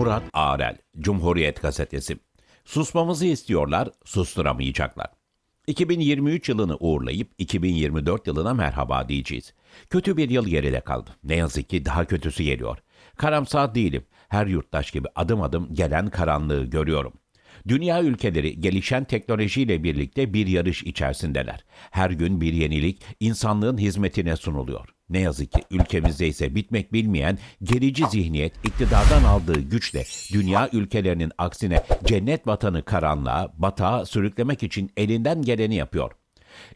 Murat Ağrel, Cumhuriyet Gazetesi. Susmamızı istiyorlar, susturamayacaklar. 2023 yılını uğurlayıp 2024 yılına merhaba diyeceğiz. Kötü bir yıl geride kaldı. Ne yazık ki daha kötüsü geliyor. Karamsar değilim. Her yurttaş gibi adım adım gelen karanlığı görüyorum. Dünya ülkeleri gelişen teknolojiyle birlikte bir yarış içerisindeler. Her gün bir yenilik insanlığın hizmetine sunuluyor. Ne yazık ki ülkemizde ise bitmek bilmeyen gerici zihniyet iktidardan aldığı güçle dünya ülkelerinin aksine cennet vatanı karanlığa, batağa sürüklemek için elinden geleni yapıyor.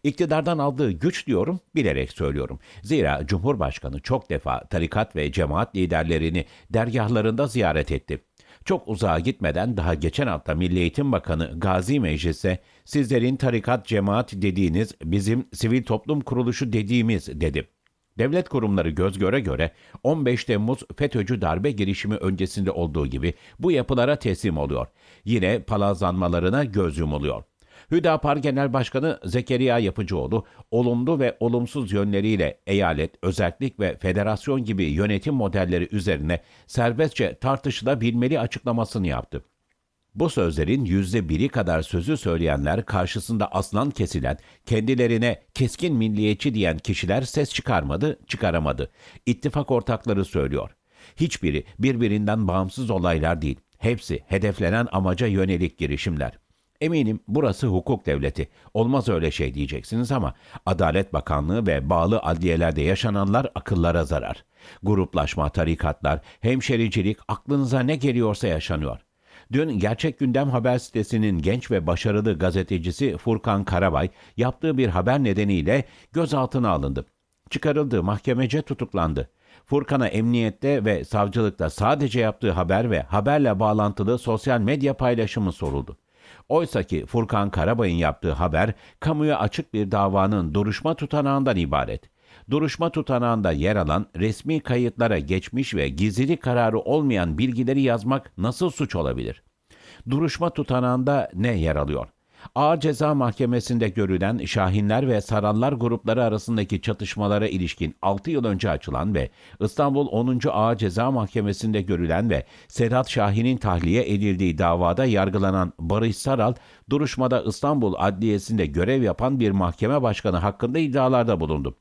İktidardan aldığı güç diyorum, bilerek söylüyorum. Zira Cumhurbaşkanı çok defa tarikat ve cemaat liderlerini dergahlarında ziyaret etti. Çok uzağa gitmeden daha geçen hafta Milli Eğitim Bakanı Gazi Meclis'e sizlerin tarikat cemaat dediğiniz bizim sivil toplum kuruluşu dediğimiz dedi. Devlet kurumları göz göre göre 15 Temmuz FETÖ'cü darbe girişimi öncesinde olduğu gibi bu yapılara teslim oluyor. Yine palazlanmalarına göz yumuluyor. Hüdapar Genel Başkanı Zekeriya Yapıcıoğlu olumlu ve olumsuz yönleriyle eyalet, özellik ve federasyon gibi yönetim modelleri üzerine serbestçe tartışılabilmeli açıklamasını yaptı. Bu sözlerin yüzde biri kadar sözü söyleyenler karşısında aslan kesilen, kendilerine keskin milliyetçi diyen kişiler ses çıkarmadı, çıkaramadı. İttifak ortakları söylüyor. Hiçbiri birbirinden bağımsız olaylar değil. Hepsi hedeflenen amaca yönelik girişimler. Eminim burası hukuk devleti. Olmaz öyle şey diyeceksiniz ama Adalet Bakanlığı ve bağlı adliyelerde yaşananlar akıllara zarar. Gruplaşma, tarikatlar, hemşericilik aklınıza ne geliyorsa yaşanıyor. Dün Gerçek Gündem Haber sitesinin genç ve başarılı gazetecisi Furkan Karabay yaptığı bir haber nedeniyle gözaltına alındı. Çıkarıldığı mahkemece tutuklandı. Furkan'a emniyette ve savcılıkta sadece yaptığı haber ve haberle bağlantılı sosyal medya paylaşımı soruldu. Oysa ki Furkan Karabay'ın yaptığı haber kamuya açık bir davanın duruşma tutanağından ibaret. Duruşma tutanağında yer alan resmi kayıtlara geçmiş ve gizlilik kararı olmayan bilgileri yazmak nasıl suç olabilir? Duruşma tutanağında ne yer alıyor? Ağır Ceza Mahkemesi'nde görülen Şahinler ve Sarallar grupları arasındaki çatışmalara ilişkin 6 yıl önce açılan ve İstanbul 10. Ağır Ceza Mahkemesi'nde görülen ve Sedat Şahin'in tahliye edildiği davada yargılanan Barış Saral, duruşmada İstanbul Adliyesi'nde görev yapan bir mahkeme başkanı hakkında iddialarda bulundu.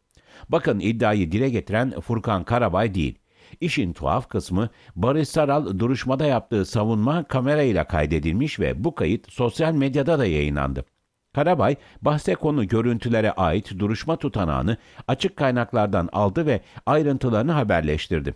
Bakın iddiayı dile getiren Furkan Karabay değil. İşin tuhaf kısmı Barış Saral duruşmada yaptığı savunma kamerayla kaydedilmiş ve bu kayıt sosyal medyada da yayınlandı. Karabay, bahse konu görüntülere ait duruşma tutanağını açık kaynaklardan aldı ve ayrıntılarını haberleştirdi.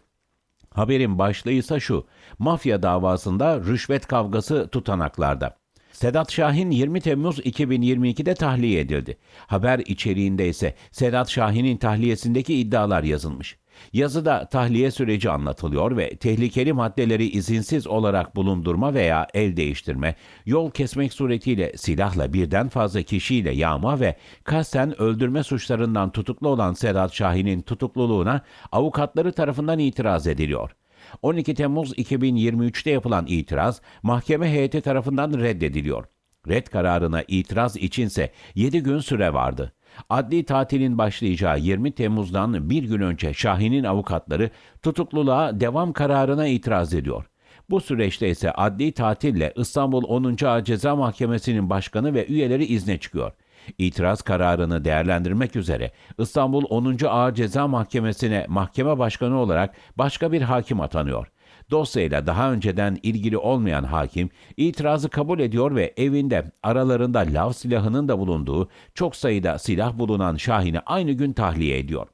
Haberin başlığı ise şu, mafya davasında rüşvet kavgası tutanaklarda. Sedat Şahin 20 Temmuz 2022'de tahliye edildi. Haber içeriğinde ise Sedat Şahin'in tahliyesindeki iddialar yazılmış. Yazıda tahliye süreci anlatılıyor ve tehlikeli maddeleri izinsiz olarak bulundurma veya el değiştirme, yol kesmek suretiyle silahla birden fazla kişiyle yağma ve kasten öldürme suçlarından tutuklu olan Sedat Şahin'in tutukluluğuna avukatları tarafından itiraz ediliyor. 12 Temmuz 2023'te yapılan itiraz mahkeme heyeti tarafından reddediliyor. Red kararına itiraz içinse 7 gün süre vardı. Adli tatilin başlayacağı 20 Temmuz'dan bir gün önce Şahin'in avukatları tutukluluğa devam kararına itiraz ediyor. Bu süreçte ise adli tatille İstanbul 10. Ağır Ceza Mahkemesi'nin başkanı ve üyeleri izne çıkıyor. İtiraz kararını değerlendirmek üzere İstanbul 10. Ağır Ceza Mahkemesi'ne mahkeme başkanı olarak başka bir hakim atanıyor. Dosyayla daha önceden ilgili olmayan hakim itirazı kabul ediyor ve evinde aralarında lav silahının da bulunduğu çok sayıda silah bulunan Şahin'i aynı gün tahliye ediyor.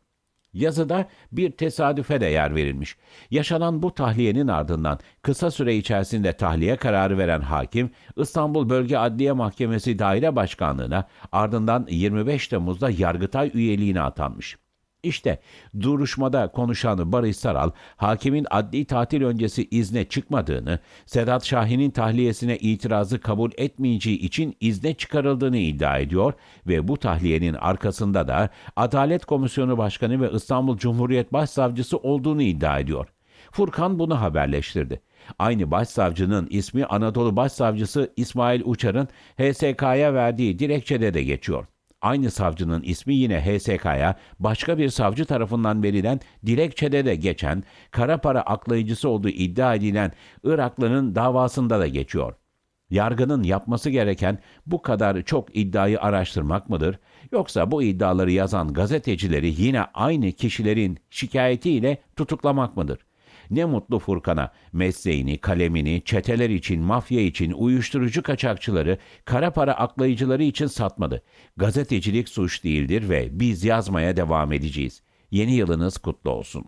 Yazıda bir tesadüfe de yer verilmiş. Yaşanan bu tahliyenin ardından kısa süre içerisinde tahliye kararı veren hakim İstanbul Bölge Adliye Mahkemesi Daire Başkanlığı'na ardından 25 Temmuz'da Yargıtay üyeliğine atanmış. İşte duruşmada konuşan Barış Saral, hakimin adli tatil öncesi izne çıkmadığını, Sedat Şahin'in tahliyesine itirazı kabul etmeyeceği için izne çıkarıldığını iddia ediyor ve bu tahliyenin arkasında da Adalet Komisyonu Başkanı ve İstanbul Cumhuriyet Başsavcısı olduğunu iddia ediyor. Furkan bunu haberleştirdi. Aynı başsavcının ismi Anadolu Başsavcısı İsmail Uçar'ın HSK'ya verdiği dilekçede de geçiyor. Aynı savcının ismi yine HSK'ya başka bir savcı tarafından verilen dilekçede de geçen, kara para aklayıcısı olduğu iddia edilen Iraklı'nın davasında da geçiyor. Yargının yapması gereken bu kadar çok iddiayı araştırmak mıdır? Yoksa bu iddiaları yazan gazetecileri yine aynı kişilerin şikayetiyle tutuklamak mıdır? Ne mutlu Furkan'a mesleğini, kalemini, çeteler için, mafya için, uyuşturucu kaçakçıları, kara para aklayıcıları için satmadı. Gazetecilik suç değildir ve biz yazmaya devam edeceğiz. Yeni yılınız kutlu olsun.